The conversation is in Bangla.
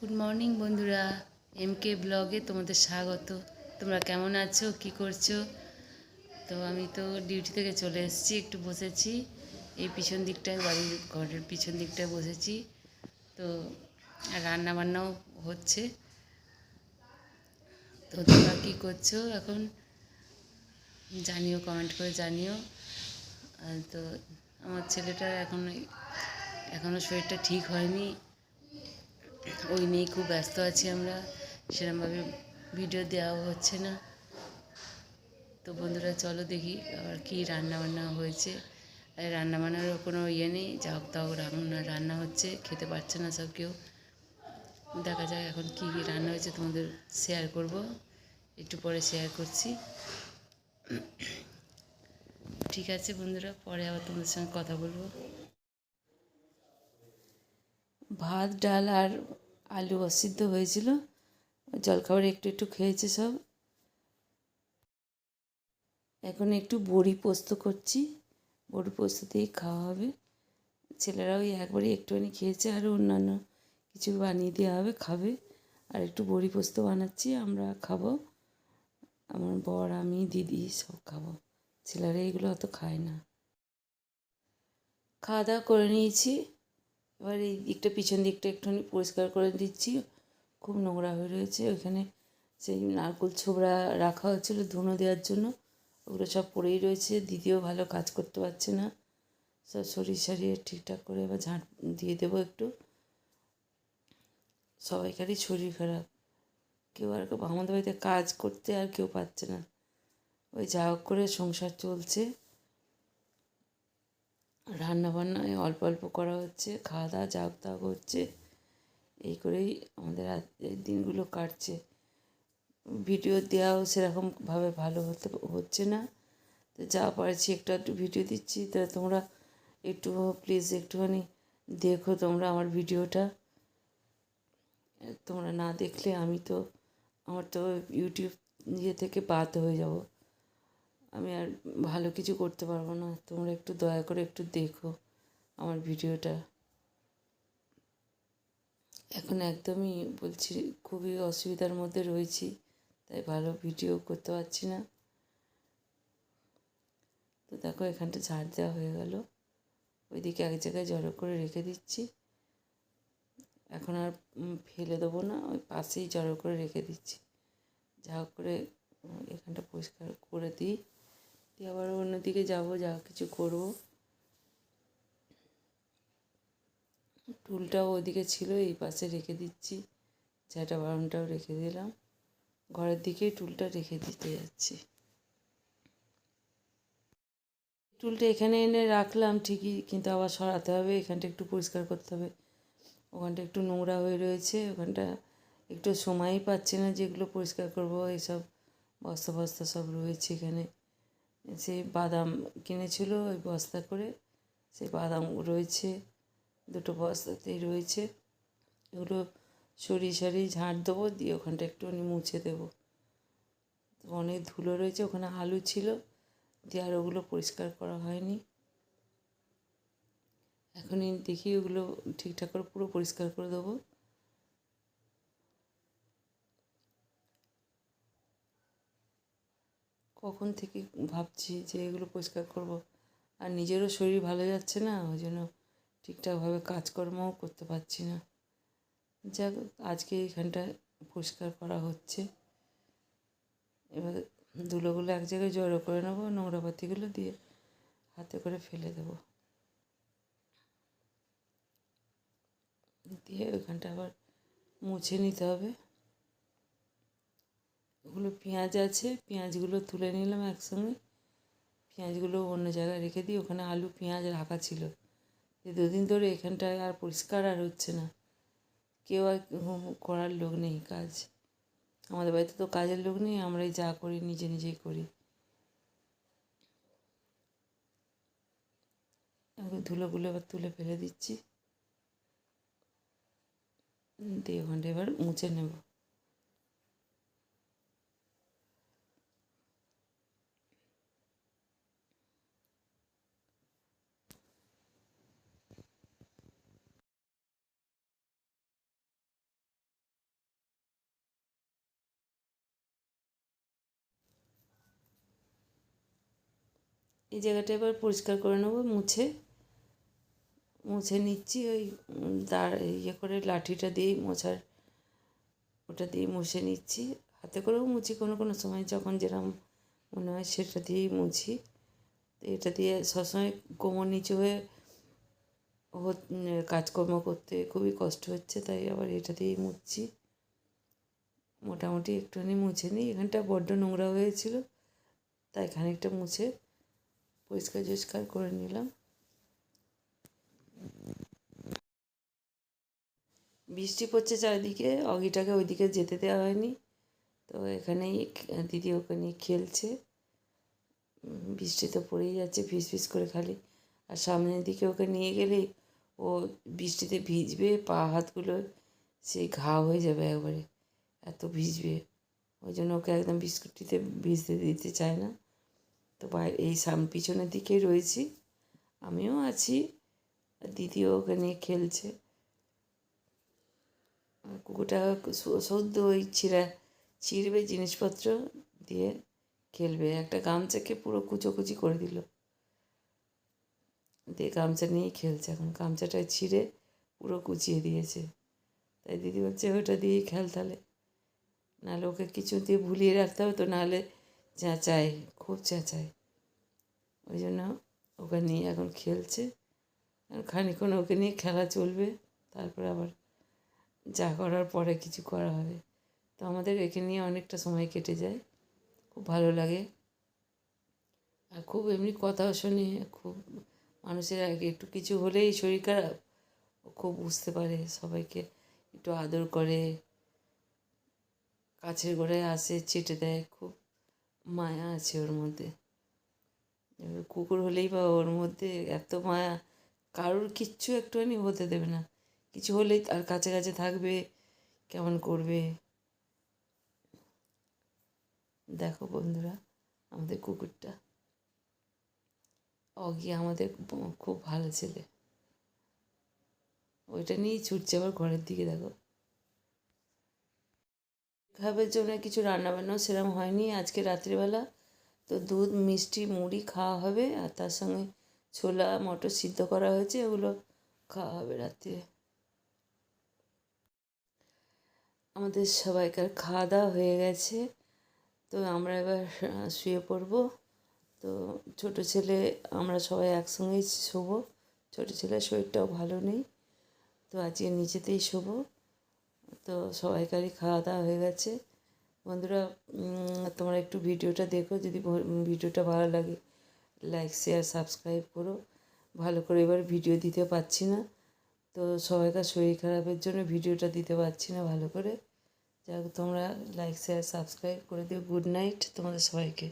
গুড মর্নিং বন্ধুরা। এম কে ব্লগে তোমাদের স্বাগত। তোমরা কেমন আছো? কি করছ? তো আমি তো ডিউটি থেকে চলে এসেছি, একটু বসেছি। এই পিছন দিকটায়, বাড়ির ঘরের পিছন দিকটায় বসেছি। তো রান্না বান্নাও হচ্ছে। তো তোমরা কী করছ এখন? জানিও কমেন্ট করে জানিও। তো, আমার ছেলেটার এখন এখনও শরীরটা ঠিক হয়নি। ওই নিয়েই খুব ব্যস্ত আছি আমরা সেরকমভাবে ভিডিও দেওয়াও হচ্ছে না। তো বন্ধুরা, চলো দেখি আবার কী রান্না বান্না হয়েছে। আর রান্না বান্নারও কোনো ইয়ে নেই, যা হোক তাও রান্না হচ্ছে, খেতে পারছে না সব কেউ। দেখা যাক এখন কী কী রান্না হয়েছে, তোমাদের শেয়ার করব। একটু পরে শেয়ার করছি। ঠিক আছে বন্ধুরা, পরে আবার তোমাদের সঙ্গে কথা বলব। ভাত, ডাল আর আলু অসিদ্ধ হয়েছিল। জলখাবার একটু একটু খেয়েছে সব। এখন একটু বড়ি পোস্ত করছি। বড়ি পোস্ত দিয়েই খাওয়া হবে। ছেলেরা ওই একবারই একটুখানি খেয়েছে আর অন্যান্য কিছু বানিয়ে দেওয়া হবে, খাবে। আর একটু বড়ি পোস্ত বানাচ্ছি, আমরা খাব। আমার বর, আমি, দিদি সব খাব। ছেলেরা এগুলো অত খায় না। খাওয়া দাওয়া করে নিয়েছি। এবার এই দিকটা পিছন দিকটা একটুখানি পরিষ্কার করে দিচ্ছি। খুব নোংরা হয়ে রয়েছে। ওইখানে সেই নারকোল ছোবড়া রাখা হয়েছিল ধুনো দেওয়ার জন্য। ওগুলো সব পড়েই রয়েছে। দিদিও ভালো কাজ করতে পারছে না। সব শরীর সারিয়ে ঠিকঠাক করে এবার ঝাঁট দিয়ে দেবো একটু। সবাইকারই শরীর খারাপ। কেউ আর আমাদের বাড়িতে কাজ করতে আর কেউ পাচ্ছে না। ওই যা হোক করে সংসার চলছে। রান্না বান্না অল্প অল্প করা হচ্ছে খাওয়া দাওয়া যাক তাক হচ্ছে, এই করেই আমাদের এই দিনগুলো কাটছে। ভিডিও দেওয়াও সেরকমভাবে ভালো হতে হচ্ছে না। তো যা পারছি একটু একটু ভিডিও দিচ্ছি, তা তোমরা একটু প্লিজ একটুখানি দেখো তোমরা আমার ভিডিওটা। তোমরা না দেখলে আমি তো, আমার তো ইউটিউব ইয়ে থেকে বাদ হয়ে যাব। আমি আর ভালো কিছু করতে পারব না। তোমরা একটু দয়া করে একটু দেখো আমার ভিডিওটা। এখন একদমই বলছি, খুবই অসুবিধার মধ্যে রয়েছি, তাই ভালো ভিডিও করতে পারছি না। তো দেখো, এখানটা ঝাড় দেওয়া হয়ে গেল। ওইদিকে এক জায়গায় জড়ো করে রেখে দিচ্ছি। এখন আর ফেলে দেবো না, ওই পাশেই জড়ো করে রেখে দিচ্ছি। যা করে এখানটা পরিষ্কার করে দিই। দিয়ে আবার অন্যদিকে যাব, যা কিছু করব। টুলটাও ওদিকে ছিল, এই পাশে রেখে দিচ্ছি। ঝাঁটা বারণটাও রেখে দিলাম। ঘরের দিকেই টুলটা রেখে দিতে যাচ্ছি। টুলটা এখানে এনে রাখলাম ঠিকই, কিন্তু আবার সরাতে হবে, এখানটা একটু পরিষ্কার করতে হবে। ওখানটা একটু নোংরা হয়ে রয়েছে, ওখানটা একটু সময়ই পাচ্ছে না যেগুলো পরিষ্কার করব, এইসব বস্তা বস্তা সব রয়েছে এখানে। সেই বাদাম কিনেছিল ওই বস্তা করে সেই বাদাম রয়েছে, দুটো বস্তাতেই রয়েছে। এগুলো সরিয়ে সরিয়ে ঝাঁট দেবো, দিয়ে ওখানটা একটুখানি মুছে দেবো। অনেক ধুলো রয়েছে, ওখানে আলু ছিল, দিয়ে আর ওগুলো পরিষ্কার করা হয়নি। এখনই দেখি ওগুলো ঠিকঠাক করে পুরো পরিষ্কার করে দেবো। কখন থেকে ভাবছি যে এগুলো পরিষ্কার করব। আর নিজেরও শরীর ভালো যাচ্ছে না, ওই জন্য ঠিকঠাকভাবে কাজকর্মও করতে পারছি না। যাক, আজকে এইখানটা পরিষ্কার করা হচ্ছে। এবার ধুলোগুলো এক জায়গায় জড়ো করে নেব, নোংরা পাতিগুলো দিয়ে হাতে করে ফেলে দেবো। দিয়ে ওইখানটা আবার মুছে নিতে হবে। ওগুলো পেঁয়াজ আছে। পেঁয়াজগুলো তুলে নিলাম একসঙ্গে। পেঁয়াজগুলো অন্য জায়গায় রেখে দিই। ওখানে আলু, পেঁয়াজ রাখা ছিল। যে দুদিন ধরে এখানটায় আর পরিষ্কার আর হচ্ছে না। কেউ আর করার লোক নেই কাজ। আমাদের বাড়িতে তো কাজের লোক নেই। আমরাই যা করি, নিজে নিজেই করি। ধুলোগুলো এবার তুলে ফেলে দিচ্ছি। দিয়ে ওখানটা এবার মুছে নেব। এই জায়গাটা এবার পরিষ্কার করে নেব, মুছে মুছে নিচ্ছি ওই দাঁড় ইয়ে করে লাঠিটা দিয়েই মোছার, ওটা দিয়ে মুছে নিচ্ছি। হাতে করেও মুছি, কোনো কোনো সময় যখন যেরকম মনে হয় সেটা দিয়েই মুছি। এটা দিয়ে সবসময় কোমর নিচু হয়ে কাজকর্ম করতে খুবই কষ্ট হচ্ছে, তাই আবার এটা দিয়েই মুছছি। মোটামুটি একটুখানি মুছে নিই, এখানটা বড্ড নোংরা হয়েছিল, তাই খানিকটা মুছে পরিষ্কার টরিষ্কার করে নিলাম। বৃষ্টি পড়ছে চারিদিকে, অগিটাকে ওইদিকে যেতে দেওয়া হয়নি। তো এখানেই দিদি ওকে নিয়ে খেলছে। বৃষ্টি তো পড়েই যাচ্ছে, ফিস ফিস করে খালি। আর সামনের দিকে ওকে নিয়ে গেলেই ও বৃষ্টিতে ভিজবে, পা হাতগুলো সেই ঘা হয়ে যাবে একবারে, এত ভিজবে। ওই জন্য ওকে একদম বিস্কুটটিতে ভিজতে দিতে চায় না। তো এই সাম, পিছনের দিকেই রয়েছি। আমিও আছি। দিদিও ওকে নিয়ে খেলছে কুকুরটা সদ্য ওই ছিঁড়া ছিঁড়বে জিনিসপত্র দিয়ে খেলবে। একটা গামছাকে পুরো কুচোকুচি করে দিল। দিয়ে গামছা নিয়েই খেলছে। এখন গামছাটা ছিঁড়ে পুরো কুচিয়ে দিয়েছে। তাই দিদি বলছে, ওটা দিয়েই খেল তাহলে। নাহলে ওকে কিছু দিয়ে ভুলিয়ে রাখতে হবে তো, নাহলে চেঁচায়, খুব চেঁচায়। ওই জন্য ওকে নিয়ে এখন খেলছে। খানিক্ষণ ওকে নিয়ে খেলা চলবে, তারপরে আবার যা করার পরে কিছু করা হবে। তো আমাদের একে নিয়ে অনেকটা সময় কেটে যায়। খুব ভালো লাগে। আর খুব এমনি কথাও শোনে, খুব মানুষের আগে একটু কিছু হলেই শরীর খারাপ। খুব বুঝতে পারে, সবাইকে একটু আদর করে, কাছের গোড়ায় আসে, চেটে দেয়, খুব মায়া আছে ওর মধ্যে। এবার কুকুর হলেই বা ওর মধ্যে এত মায়া, কারোর কিচ্ছু একটুখানি হতে দেবে না। কিছু হলেই তার কাছে কাছে থাকবে, কেমন করবে? দেখো বন্ধুরা, আমাদের কুকুরটা। অগি আমাদের খুব ভালো ছেলে। ওইটা নিয়েই ছুটছে আবার ঘরের দিকে, দেখো। খাবার জন্য কিছু রান্নাবান্নাও সেরকম হয়নি। আজকে রাত্রিবেলা তো দুধ, মিষ্টি, মুড়ি খাওয়া হবে আর তার সঙ্গে ছোলা, মটর সিদ্ধ করা হয়েছে, ওগুলো খাওয়া হবে রাত্রে। আমাদের সবাইকার খাওয়া দাওয়া হয়ে গেছে। তো আমরা এবার শুয়ে পড়ব। তো ছোট ছেলে, আমরা সবাই একসঙ্গেই শোবো। ছোট ছেলের শরীরটাও ভালো নেই। তো আজকে নিচেতেই শোবো। তো সবাইকারই খাওয়া দাওয়া হয়ে গেছে। বন্ধুরা তোমরা একটু ভিডিওটা দেখো, যদি ভিডিওটা ভালো লাগে লাইক শেয়ার সাবস্ক্রাইব করো। ভালো করে এবার ভিডিও দিতে পারছি না। তো সবাইকার শরীর খারাপের জন্য ভিডিওটা দিতে পারছি না ভালো করে। যাই তোমরা লাইক শেয়ার সাবস্ক্রাইব করে দিও। গুড নাইট তোমাদের সবাইকে।